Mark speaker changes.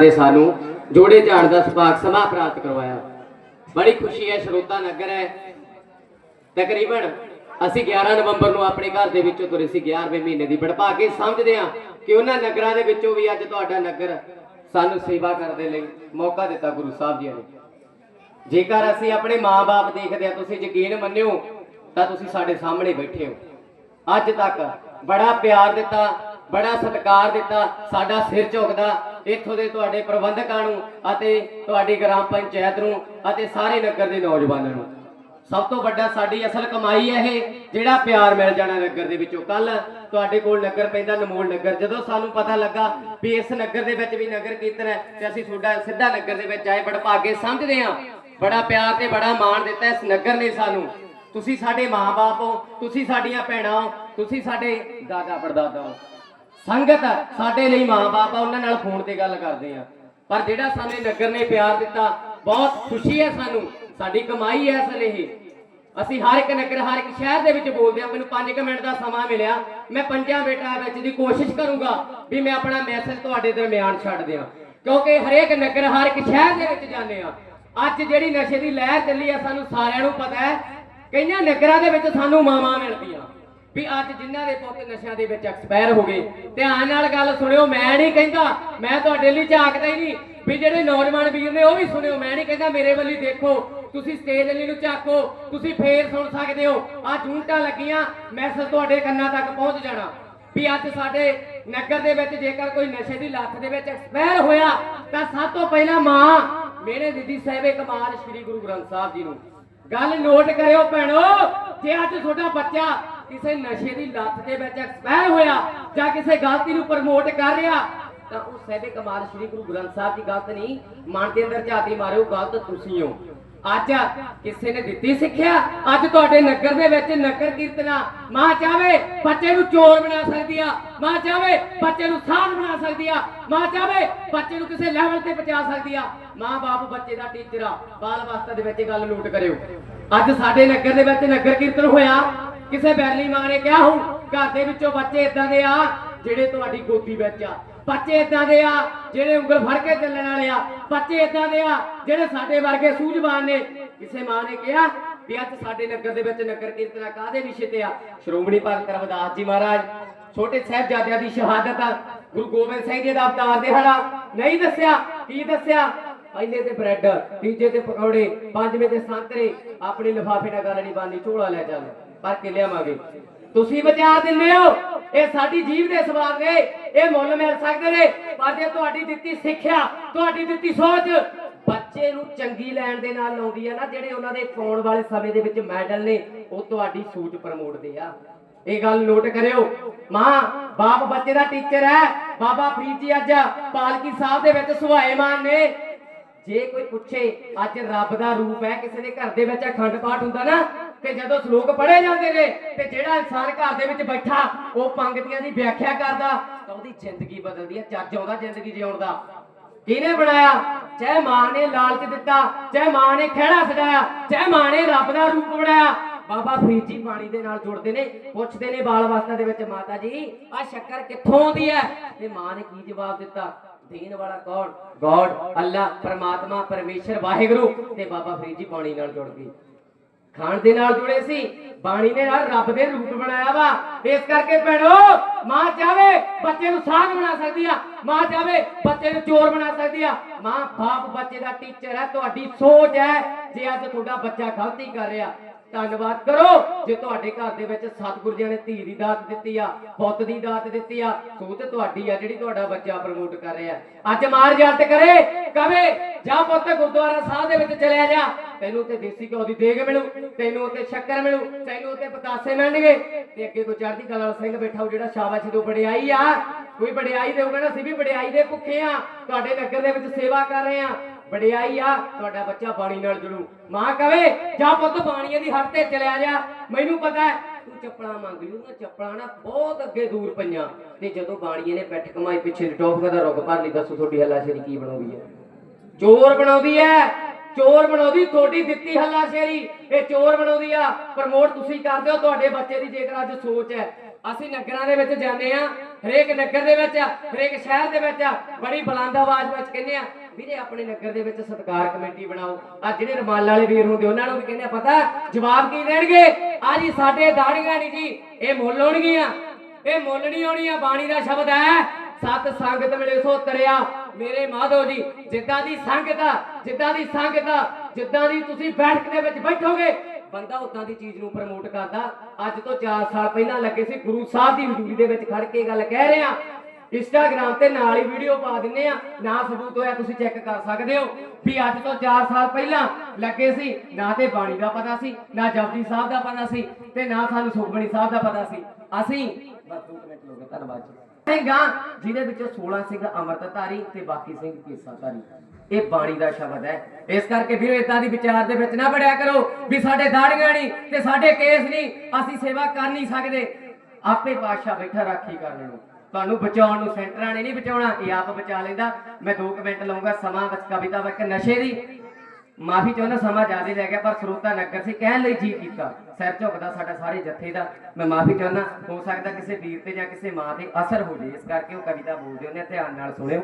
Speaker 1: ਨੇ ਸਾਨੂੰ ਜੋੜੇ ਝਾੜ ਦਾ ਸੁਭਾਗ ਸਮਾਂ ਪ੍ਰਾਪਤ ਕਰਵਾਇਆ। ਬੜੀ ਖੁਸ਼ੀ ਹੈ, ਸਰੋਤਾ ਨਗਰ ਹੈ। ਤਕਰੀਬਨ ਅਸੀਂ 11 ਨਵੰਬਰ ਨੂੰ ਆਪਣੇ ਘਰ ਦੇ ਵਿੱਚੋਂ ਤੁਰੇ ਸੀ 11ਵੇਂ ਮਹੀਨੇ ਦੀ। ਬੜਪਾ ਕੇ ਸਮਝਦੇ ਹਾਂ ਕਿ ਉਹਨਾਂ ਨਗਰਾਂ ਦੇ ਵਿੱਚੋਂ ਵੀ ਅੱਜ ਤੁਹਾਡਾ ਨਗਰ ਸਾਨੂੰ ਸੇਵਾ ਕਰਨ ਦੇ ਲਈ ਮੌਕਾ ਦਿੱਤਾ ਗੁਰੂ ਸਾਹਿਬ ਜੀ ਨੇ। ਜੇਕਰ ਅਸੀਂ ਆਪਣੇ ਮਾਪੇ ਦੇਖਦੇ ਹਾਂ, ਤੁਸੀਂ ਯਕੀਨ ਮੰਨਿਓ, ਤਾਂ ਤੁਸੀਂ ਸਾਡੇ ਸਾਹਮਣੇ ਬੈਠੇ ਹੋ। ਅੱਜ ਤੱਕ ਬੜਾ ਪਿਆਰ ਦਿੱਤਾ ਬੜਾ ਸਤਿਕਾਰ ਦਿੱਤਾ, ਸਾਡਾ ਸਿਰ ਝੁਕਦਾ। ਇੱਥੋਂ ਦੇ ਤੁਹਾਡੇ ਪ੍ਰਬੰਧਕਾਂ ਨੂੰ ਅਤੇ ਤੁਹਾਡੀ ਗ੍ਰਾਮ ਪੰਚਾਇਤ ਨੂੰ ਅਤੇ ਸਾਰੇ ਨਗਰ ਦੇ ਨੌਜਵਾਨਾਂ ਨੂੰ। ਸਭ ਤੋਂ ਵੱਡਾ ਸਾਡੀ ਅਸਲ ਕਮਾਈ ਹੈ ਇਹ, ਜਿਹੜਾ ਪਿਆਰ ਮਿਲ ਜਾਣਾ ਨਗਰ ਦੇ ਵਿੱਚੋਂ। ਕੱਲ ਤੁਹਾਡੇ ਕੋਲ ਨਗਰ ਪੈਂਦਾ ਨਮੋਲ ਨਗਰ। ਜਦੋਂ ਸਾਨੂੰ ਪਤਾ ਲੱਗਾ ਵੀ ਇਸ ਨਗਰ ਦੇ ਵਿੱਚ ਵੀ ਨਗਰ ਕੀਰਤਨ ਹੈ, ਤੇ ਅਸੀਂ ਤੁਹਾਡਾ ਸਿੱਧਾ ਨਗਰ ਦੇ ਵਿੱਚ ਆਏ, ਬੜਾ ਭਾਗੇ ਸਮਝਦੇ ਹਾਂ। ਬੜਾ ਪਿਆਰ ਤੇ ਬੜਾ ਮਾਣ ਦਿੱਤਾ ਇਸ ਨਗਰ ਨੇ ਸਾਨੂੰ। ਤੁਸੀਂ ਸਾਡੇ ਮਾਂ-ਬਾਪ ਹੋ, ਤੁਸੀਂ ਸਾਡੀਆਂ ਭੈਣਾਂ ਹੋ, ਤੁਸੀਂ ਸਾਡੇ ਦਾਦਾ ਪੜਦਾਦਾ ਹੋ। ਸੰਗਤ ਸਾਡੇ ਲਈ ਮਾਂ-ਬਾਪ ਆ, ਉਹਨਾਂ ਨਾਲ ਫੋਨ ਤੇ ਗੱਲ ਕਰਦੇ ਆ। ਪਰ ਜਿਹੜਾ ਸਾਨੂੰ ਨਗਰ ਨੇ ਪਿਆਰ ਦਿੱਤਾ, ਬਹੁਤ ਖੁਸ਼ੀ ਹੈ ਸਾਨੂੰ। ਸਾਡੀ ਕਮਾਈ ਹੈ ਅਸਲ ਇਹ। ਅਸੀਂ ਹਰ ਇੱਕ ਨਗਰ, ਹਰ ਇੱਕ ਸ਼ਹਿਰ ਦੇ ਵਿੱਚ ਬੋਲਦੇ ਆ ਮੈਨੂੰ 5 ਮਿੰਟ ਦਾ ਸਮਾਂ ਮਿਲਿਆ। ਮੈਂ ਪੰਜਾਂ ਬੇਟਾ ਵਿੱਚ ਦੀ ਕੋਸ਼ਿਸ਼ ਕਰੂੰਗਾ ਵੀ ਮੈਂ ਆਪਣਾ ਮੈਸੇਜ ਤੁਹਾਡੇ ਦਰਮਿਆਨ ਛੱਡ ਦਿਆਂ। ਕਿਉਂਕਿ ਹਰੇਕ ਨਗਰ, ਹਰ ਇੱਕ ਸ਼ਹਿਰ ਦੇ ਵਿੱਚ ਜਾਂਦੇ ਆ। ਅੱਜ ਜਿਹੜੀ ਨਸ਼ੇ ਦੀ ਲਹਿਰ ਚੱਲੀ ਆ, ਸਾਨੂੰ ਸਾਰਿਆਂ ਨੂੰ ਪਤਾ ਹੈ, ਕਈਆਂ ਨਗਰਾਂ ਦੇ ਵਿੱਚ ਸਾਨੂੰ ਮਾਵਾਂ ਮਿਲਦੀਆਂ। ਵੀ ਅੱਜ ਜਿਨ੍ਹਾਂ ਦੇ ਪੁੱਤ ਨਸ਼ਿਆਂ ਦੇ ਵਿੱਚ ਐਕਸਪਾਇਰ ਹੋ ਗਏ। ਧਿਆਨ ਨਾਲ ਗੱਲ ਸੁਣਿਓ, ਮੈਂ ਨਹੀਂ ਕਹਿੰਦਾ, ਮੈਂ ਤੁਹਾਡੇ ਲਈ ਝਾਕਦਾ ਹੀ ਨਹੀਂ, ਵੀ ਜਿਹੜੇ ਨੌਜਵਾਨ ਵੀਰ ਨੇ ਉਹ ਵੀ ਸੁਣਿਓ, ਮੈਂ ਨਹੀਂ ਕਹਿੰਦਾ ਮੇਰੇ ਵੱਲੀ ਦੇਖੋ, ਤੁਸੀਂ ਸਟੇਜ ਲਈ ਨੂੰ ਝਾਕੋ, ਤੁਸੀਂ ਫੇਰ ਸੁਣ ਸਕਦੇ ਹੋ ਆ ਝੂੰਟਾਂ ਲੱਗੀਆਂ ਮੈਸੇਜ ਤੁਹਾਡੇ ਕੰਨਾਂ ਤੱਕ ਪਹੁੰਚ ਜਾਣਾ। ਵੀ ਅੱਜ ਸਾਡੇ ਨਗਰ ਦੇ ਵਿੱਚ ਜੇਕਰ ਕੋਈ ਨਸ਼ੇ ਦੀ ਲੱਤ ਦੇ ਵਿੱਚ ਐਕਸਪਾਇਰ ਹੋਇਆ, ਤਾਂ ਸਭ ਤੋਂ ਪਹਿਲਾਂ ਮਾਂ, ਮੇਰੇ ਦੀਦੀ ਸਾਹਿਬੇ ਕਮਾਲ ਸ੍ਰੀ ਗੁਰੂ ਗ੍ਰੰਥ ਸਾਹਿਬ ਜੀ ਨੂੰ। ਗੱਲ ਨੋਟ ਕਰਿਓ ਭੈਣੋ, ਜੇ ਅੱਜ ਤੁਹਾਡਾ ਬੱਚਾ ਕਿਸੇ ਨਸ਼ੇ ਦੀ ਲੱਤ ਦੇ ਵਿੱਚ ਐਕਸਪਾਇਰ ਹੋਇਆ ਜਾਂ ਕਿਸੇ ਗਲਤੀ ਨੂੰ ਪ੍ਰਮੋਟ ਕਰ ਰਿਹਾ, ਤਾਂ ਉਹ ਸਹਿਬੇ ਕਮਾਲ ਸ੍ਰੀ ਗੁਰੂ ਗ੍ਰੰਥ ਸਾਹਿਬ ਦੀ ਗਲਤ ਨਹੀਂ, ਮਨ ਦੇ ਅੰਦਰ ਝਾਤੀ ਮਾਰਿਓ, ਗਲਤ ਤੁਸੀਂ ਹੋ। ਅੱਜ ਕਿਸੇ ਨੇ ਦਿੱਤੀ ਸਿੱਖਿਆ, ਅੱਜ ਤੁਹਾਡੇ ਨਗਰ ਦੇ ਵਿੱਚ ਨਗਰ ਕੀਰਤਨਾ ਮਾਂ ਚਾਵੇ ਬੱਚੇ ਨੂੰ ਚੋਰ ਬਣਾ ਸਕਦੀ ਆ, ਮਾਂ ਚਾਵੇ ਬੱਚੇ ਨੂੰ ਸਾਧ ਬਣਾ ਸਕਦੀ ਆ, ਮਾਂ ਚਾਵੇ ਬੱਚੇ ਨੂੰ ਕਿਸੇ ਲੈਵਲ ਤੇ ਪਹੁੰਚਾ ਸਕਦੀ ਆ। ਮਾਂ ਬਾਪ ਬੱਚੇ ਦਾ ਟੀਚਰ ਆ, ਬਾਲ ਅਵਸਥਾ ਦੇ ਵਿੱਚ ਗੱਲ ਨੋਟ ਕਰਿਓ। ਅੱਜ ਸਾਡੇ ਨਗਰ ਦੇ ਵਿੱਚ ਨਗਰ ਕੀਰਤਨ ਹੋਇਆ ਕਿਸੇ ਬੈਲੀ ਮਾਂ ਨੇ ਕਿਹਾ ਹੁਣ ਘਰ ਦੇ ਵਿੱਚੋਂ ਬੱਚੇ ਇਦਾਂ ਦੇ ਆ ਜਿਹੜੇ ਤੁਹਾਡੀ ਗੋਦੀ ਵਿੱਚ ਆ। ਬੱਚੇ ਇਦਾਂ ਦੇ ਆ ਜਿਹੜੇ ਉਂਗਲ ਫੜ ਕੇ ਚੱਲਣ ਵਾਲੇ ਆ। ਬੱਚੇ ਇਦਾਂ ਦੇ ਆ ਜਿਹੜੇ ਸਾਡੇ ਵਰਗੇ ਸੂਝਵਾਨ ਨੇ। ਕਿਸੇ ਮਾਂ ਨੇ ਕਿਹਾ ਵੀ ਅੱਜ ਸਾਡੇ ਨਗਰ ਦੇ ਵਿੱਚ ਨਗਰ ਕੀਰਤਨ ਕਾਦੇ ਵਿਸ਼ੇ ਤੇ ਆ? ਸ਼੍ਰੋਮਣੀ ਭਗਤ ਰਵਿਦਾਸ ਜੀ ਮਹਾਰਾਜ, ਛੋਟੇ ਸਾਹਿਬਜ਼ਾਦਿਆਂ ਦੀ ਸ਼ਹਾਦਤ ਆ। ਗੁਰੂ ਗੋਬਿੰਦ ਸਿੰਘ ਜੀ ਦਾ ਅਵਤਾਰ ਦਿਹਾੜਾ ਨਹੀਂ ਦੱਸਿਆ। ਕੀ ਦੱਸਿਆ? ਪਹਿਲੇ ਤੇ ਬ੍ਰੈਡ, ਤੀਜੇ ਤੇ ਪਕੌੜੇ, ਪੰਜਵੇਂ ਤੇ ਸੰਤਰੇ। ਆਪਣੀ ਲਿਫਾਫੇ ਨਾਲ ਗੱਲ ਨਹੀਂ ਬਾਨੀ ਝੋਲਾ ਲੈ ਚੱਲ। ਪਰ ਕੇ ਲਿਆਵਾਂਗੇ। ਤੁਸੀਂ ਵਿਚਾਰ ਦਿੰਦੇ ਹੋ। ਇਹ ਸਾਡੀ ਜੀਵ ਦੇ ਸਵਾਲ ਨੇ। ਇਹ ਮੁੱਲ ਮਿਲ ਸਕਦੇ ਨੇ। ਪਰ ਜੇ ਤੁਹਾਡੀ ਦਿੱਤੀ ਸਿੱਖਿਆ, ਤੁਹਾਡੀ ਦਿੱਤੀ ਸੋਚ, ਬੱਚੇ ਨੂੰ ਚੰਗੀ ਲੈਣ ਦੇ ਨਾਲ ਲਾਉਂਦੀ ਆ ਨਾ, ਜਿਹੜੇ ਉਹਨਾਂ ਦੇ ਪਾਉਣ ਵਾਲੇ ਸਮੇਂ ਦੇ ਵਿੱਚ ਮੈਡਲ ਨੇ, ਉਹ ਤੁਹਾਡੀ ਸੋਚ ਪ੍ਰਮੋਟਦੇ ਆ। ਇਹ ਗੱਲ ਨੋਟ ਕਰਿਓ। ਮਾਂ, ਬਾਪ ਬੱਚੇ ਦਾ ਟੀਚਰ ਹੈ। ਬਾਬਾ ਫਰੀਦ ਜੀ ਅੱਜ ਪਾਲਕੀ ਸਾਹਿਬ ਦੇ ਵਿੱਚ ਸੁਹਾਏਮਾਨ ਨੇ। ਜੇ ਕੋਈ ਪੁੱਛੇ, ਅੱਜ ਰੱਬ ਦਾ ਰੂਪ ਹੈ, ਕਿਸੇ ਦੇ ਘਰ ਦੇ ਵਿੱਚ ਅਖੰਡ ਪਾਠ ਹੁੰਦਾ ਨਾ ਤੇ ਜਦੋਂ ਸ਼ਲੋਕ ਪੜ੍ਹੇ ਜਾਂਦੇ ਨੇ, ਤੇ ਜਿਹੜਾ ਇਨਸਾਨ ਘਰ ਦੇ ਵਿੱਚ ਬੈਠਾ, ਉਹ ਪੰਗਤੀਆਂ ਦੀ ਵਿਆਖਿਆ ਕਰਦਾ, ਤਾਂ ਉਹਦੀ ਜ਼ਿੰਦਗੀ ਬਦਲਦੀ ਹੈ ਚੱਜ ਆਉਂਦਾ ਜ਼ਿੰਦਗੀ ਜਿਉਣ ਦਾ। ਕਿਹਨੇ ਬਣਾਇਆ? ਚਾਹੇ ਮਾਂ ਨੇ ਲਾਲਚ ਦਿੱਤਾ ਚਾਹੇ ਮਾਂ ਨੇ ਖਿਹੜਾ ਸਜਾਇਆ ਚਾਹੇ ਮਾਂ ਨੇ ਰੱਬ ਦਾ ਰੂਪ ਬਣਾਇਆ। ਬਾਬਾ ਫਰੀਦ ਜੀ ਬਾਣੀ ਦੇ ਨਾਲ ਜੁੜਦੇ ਨੇ, ਪੁੱਛਦੇ ਨੇ ਬਾਲ ਅਵਸਥਾ ਦੇ ਵਿੱਚ, ਮਾਤਾ ਜੀ ਆ ਸ਼ੱਕਰ ਕਿੱਥੋਂ ਆਉਂਦੀ ਹੈ? ਤੇ ਮਾਂ ਨੇ ਕੀ ਜਵਾਬ ਦਿੱਤਾ? ਦੇਣ ਵਾਲਾ ਕੌਣ? ਗੋਡ, ਅੱਲਾ, ਪਰਮਾਤਮਾ, ਪਰਮੇਸ਼ਰ, ਵਾਹਿਗੁਰੂ। ਤੇ ਬਾਬਾ ਫਰੀਦ ਜੀ ਬਾਣੀ ਨਾਲ ਜੁੜ ਗਏ। ਖਾਣ ਦੇ ਨਾਲ ਜੁੜੇ ਸੀ। ਬਾਣੀ ਨੇ ਨਾਲ ਰੱਬ ਦੇ ਰੂਪ ਬਣਾਇਆ ਵਾ। ਇਸ ਕਰਕੇ ਭੈਣੋ, ਮਾਂ ਚਾਵੇ ਬੱਚੇ ਨੂੰ ਸਾਧ ਬਣਾ ਸਕਦੀ ਆ, ਮਾਂ ਚਾਵੇ ਬੱਚੇ ਨੂੰ ਚੋਰ ਬਣਾ ਸਕਦੀ ਆ। ਮਾਂ ਬਾਪ ਬੱਚੇ ਦਾ ਟੀਚਰ ਹੈ ਤੁਹਾਡੀ ਸੋਚ ਹੈ ਜੇ ਅੱਜ ਤੁਹਾਡਾ ਬੱਚਾ ਗਲਤੀ ਕਰ ਰਿਹਾ ਧੰਨਵਾਦ ਕਰੋ ਜੇ ਤੁਹਾਡੇ ਘਰ ਦੇ ਵਿੱਚ ਸਤਿਗੁਰੂ ਜੀ ਨੇ ਧੀ ਦੀ ਦਾਤ ਦਿੱਤੀ ਆ, ਪੁੱਤ ਦੀ ਦਾਤ ਦਿੱਤੀ ਆ ਸੋ ਤੇ ਤੁਹਾਡੀ ਆ ਜਿਹੜੀ ਤੁਹਾਡਾ ਬੱਚਾ ਪ੍ਰਮੋਟ ਕਰ ਰਿਹਾ। ਅੱਜ ਮਾਰ ਜਲਤ ਕਰੇ, ਕਵੇ, ਜਾ ਪੁੱਤ ਗੁਰਦੁਆਰਾ ਸਾਹਿਬ ਦੇ ਵਿੱਚ ਚਲਿਆ ਜਾ, ਤੈਨੂੰ ਤੇ ਦੇਸੀ ਘਿਓ ਦੀ ਦੇਗ ਮਿਲੂ, ਤੈਨੂੰ ਉੱਤੇ ਸ਼ੱਕਰ ਮਿਲੂ, ਤੈਨੂੰ ਉੱਤੇ ਪਤਾਸੇ ਮਿਲਣਗੇ। ਤੇ ਅੱਗੇ ਕੋਈ ਚੜ੍ਹਦੀ ਕਲਾ ਵਾਲਾ ਸਿੰਘ ਬੈਠਾ ਹੋ ਜਿਹੜਾ ਸ਼ਾਬਾਸ਼ ਦੋ ਵਡਿਆਈ ਆ, ਕੋਈ ਵਡਿਆਈ ਦੇਊਗਾ ਨਾ ਸੀ ਵੀ ਵਡਿਆਈ ਦੇ ਭੁੱਖੇ ਆ, ਤੁਹਾਡੇ ਨਗਰ ਦੇ ਵਿੱਚ ਸੇਵਾ ਕਰ ਰਹੇ ਆ। ਵਡਿਆਈ ਆ, ਤੁਹਾਡਾ ਬੱਚਾ ਬਾਣੀ ਨਾਲ ਜੁੜੂ। ਮਾਂ ਕਵੇ, ਜਾ ਪੁੱਤ ਬਾਣੀਏ ਦੀ ਹੱਟ ਤੇ ਚਲਿਆ ਜਾ। ਮੈਨੂੰ ਪਤਾ ਹੈ, ਤੂੰ ਚੱਪਲਾਂ ਮੰਗ ਲਈ ਉਹਨਾਂ ਚੱਪਲਾਂ ਨਾ ਬਹੁਤ ਅੱਗੇ ਦੂਰ ਪਈਆਂ। ਤੇ ਜਦੋਂ ਬਾਣੀਏ ਨੇ ਪੈਠ ਕਮਾਈ ਪਿੱਛੇ ਟੋਪਕਾ ਦਾ ਰੁੱਖ ਭਰ ਲਈ, ਦੱਸੋ ਤੁਹਾਡੀ ਹੱਲਾਸ਼ੇਰੀ ਕੀ ਬਣਾਉਂਦੀ ਹੈ? ਚੋਰ ਬਣਾਉਂਦੀ ਹੈ। ਚੋਰ ਬਣਾਉਂਦੀ, ਤੁਹਾਡੀ ਦਿੱਤੀ ਹੱਲਾ ਇਹ ਚੋਰ ਬਣਾਉਂਦੀ ਆ। ਪ੍ਰਮੋਟ ਤੁਸੀਂ ਕਰਦੇ ਹੋ, ਤੁਹਾਡੇ ਬੱਚੇ ਦੀ ਜੇਕਰ ਅੱਜ ਸੋਚ ਹੈ ਅਸੀਂ ਨਗਰਾਂ ਦੇ ਵਿੱਚ ਜਾਂਦੇ ਆ ਹਰੇਕ ਨਗਰ ਦੇ ਵਿੱਚ, ਹਰੇਕ ਸ਼ਹਿਰ ਦੇ ਵਿੱਚ, ਬੜੀ ਬੁਲੰਦ ਆਵਾਜ਼ ਵਿੱਚ ਕਹਿੰਦੇ ਆ ਵੀਰੇ ਆਪਣੇ ਨਗਰ ਦੇ ਵਿੱਚ ਸਤਕਾਰ ਕਮੇਟੀ ਬਣਾਓ। ਆ ਜਿਹੜੇ ਰਮਾਲ ਵਾਲੇ ਵੀਰ ਹੁੰਦੇ, ਉਹਨਾਂ ਨੂੰ ਵੀ ਕਹਿੰਦੇ ਆ ਪਤਾ ਜਵਾਬ ਕੀ ਦੇਣਗੇ? ਆ ਜੀ ਸਾਡੇ ਦਾੜੀਆਂ ਨਹੀਂ ਜੀ, ਇਹ ਮੁੱਲ ਹੋਣਗੀਆਂ। ਇਹ ਮੁੱਲ ਨਹੀਂ ਹੋਣੀ ਆ ਬਾਣੀ ਦਾ ਸ਼ਬਦ ਹੈ, ਸਤ ਸੰਗਤ ਮਿਲੇ ਸੋ ਤਰਿਆ ਮੇਰੇ ਮਾਧੋ ਜੀ, ਜਿੱਦਾਂ ਦੀ ਸੰਗਤ ਆ, ਜਿੱਦਾਂ ਦੀ ਸੰਗਤ ਆ, ਜਿੱਦਾਂ ਦੀ ਤੁਸੀਂ ਬੈਠਕ ਦੇ ਵਿੱਚ ਬੈਠੋਗੇ ਬੰਦਾ ਉਦਾਂ ਦੀ ਚੀਜ਼ ਨੂੰ ਪ੍ਰਮੋਟ ਕਰਦਾ। ਅੱਜ ਤੋਂ 4 ਸਾਲ ਪਹਿਲਾਂ ਲੱਗੇ ਸੀ, ਗੁਰੂ ਸਾਹਿਬ ਦੀ ਹਜ਼ੂਰੀ ਦੇ ਵਿੱਚ ਖੜ ਕੇ ਗੱਲ ਕਹਿ ਰਹੇ। ਇੰਸਟਾਗ੍ਰam ਤੇ ਨਾਲ ਹੀ ਵੀਡੀਓ ਪਾ ਦਿੰਨੇ ਆ। ਨਾ ਸਬੂਤ ਹੋਇਆ, ਤੁਸੀਂ ਚੈੱਕ ਕਰ ਸਕਦੇ ਹੋ ਵੀ ਅੱਜ ਤੋਂ 4 ਸਾਲ ਪਹਿਲਾਂ ਲੱਗੇ ਸੀ। ਨਾ ਤੇ ਬਾਣੀ ਦਾ ਪਤਾ ਸੀ, ਨਾ ਜਪਜੀ ਸਾਹਿਬ ਦਾ ਪਤਾ ਸੀ ਤੇ ਨਾ ਸਾਨੂੰ ਸੁਖਮਣੀ ਸਾਹਿਬ ਦਾ ਪਤਾ ਸੀ। ਅਸੀਂ ਬਸ ਦੋ ਮਿੰਟ ਲੋਗੇ ਧੰਨਵਾਦ ਜੀ। ਸਿੰਘਾਂ ਜਿਹਦੇ ਵਿੱਚੋਂ 16 ਸਿੰਘ ਅੰਮ੍ਰਿਤਧਾਰੀ ਤੇ ਬਾਕੀ ਸਿੰਘ ਕੇਸਾਧਾਰੀ। ਇਹ ਬਾਣੀ ਦਾ ਸ਼ਬਦ ਹੈ। ਇਸ ਕਰਕੇ ਵੀਰੋ ਇਦਾਂ ਦੀ ਵਿਚਾਰ ਦੇ ਵਿੱਚ ਨਾ ਬੜਿਆ ਕਰੋ ਵੀ ਸਾਡੇ ਦਾੜੀਆਂ ਨਹੀਂ ਤੇ ਸਾਡੇ ਕੇਸ ਨਹੀਂ, ਅਸੀਂ ਸੇਵਾ ਕਰ ਨਹੀਂ ਸਕਦੇ। ਆਪੇ ਪਾਤਸ਼ਾਹ ਬੈਠਾ ਰਾਖੀ ਕਰਨ ਨੂੰ। ਤੁਹਾਨੂੰ ਬਚਾਉਣ ਨੂੰ ਸੈਂਟਰਾਂ ਨੇ ਨਹੀਂ ਬਚਾਉਣਾ, ਇਹ ਆਪ ਬਚਾ ਲੈਂਦਾ। ਮੈਂ 2 ਮਿੰਟ ਲਵਾਂਗਾ ਸਮਾਂ ਵਿੱਚ ਕਵਿਤਾ ਵਿੱਚ ਨਸ਼ੇ ਦੀ। ਮਾਫੀ ਚਾਹੁੰਦਾ, ਸਮਾਂ ਜ਼ਿਆਦਾ ਲੈ ਗਿਆ, ਪਰ ਸਰੋਤਾ ਨਗਰ ਸੀ, ਕਹਿਣ ਲਈ ਜੀ ਕੀਤਾ। ਸਿਰ ਝੁਕਦਾ ਸਾਡਾ ਸਾਰੇ ਜੱਥੇ ਦਾ, ਮੈਂ ਮਾਫੀ ਚਾਹੁੰਦਾ, ਹੋ ਸਕਦਾ ਕਿਸੇ ਵੀਰ ਤੇ ਜਾਂ ਕਿਸੇ ਮਾਂ ਤੇ ਅਸਰ ਹੋ ਜੇ ਇਸ ਕਰਕੇ ਉਹ ਕਵਿਤਾ ਬੋਲਦੇ ਉਹਨੇ ਧਿਆਨ ਨਾਲ ਸੁਣਿਓ।